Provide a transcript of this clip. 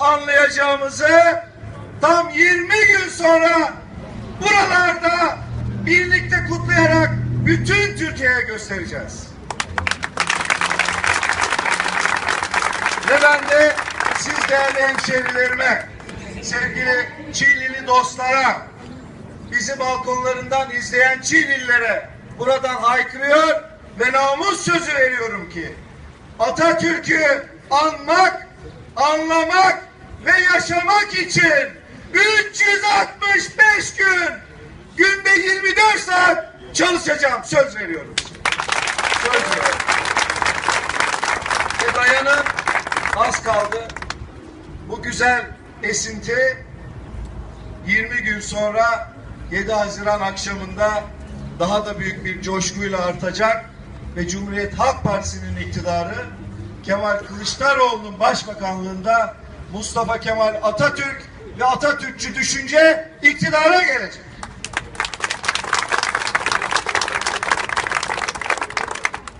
anlayacağımızı tam 20 gün sonra buralarda birlikte kutlayarak bütün Türkiye'ye göstereceğiz. Ve ben de siz değerli hemşehrilerime, sevgili Çiğlili dostlara, bizi balkonlarından izleyen Çiğlililere buradan haykırıyor ve namus sözü veriyorum ki Atatürk'ü anmak, anlamak ve yaşamak için 365 gün günde 24 saat çalışacağım. Söz veriyorum. Söz veriyorum. Ve dayanın az kaldı. Bu güzel esinti 20 gün sonra 7 Haziran akşamında daha da büyük bir coşkuyla artacak ve Cumhuriyet Halk Partisi'nin iktidarı Kemal Kılıçdaroğlu'nun başbakanlığında Mustafa Kemal Atatürk ve Atatürkçü düşünce iktidara gelecek.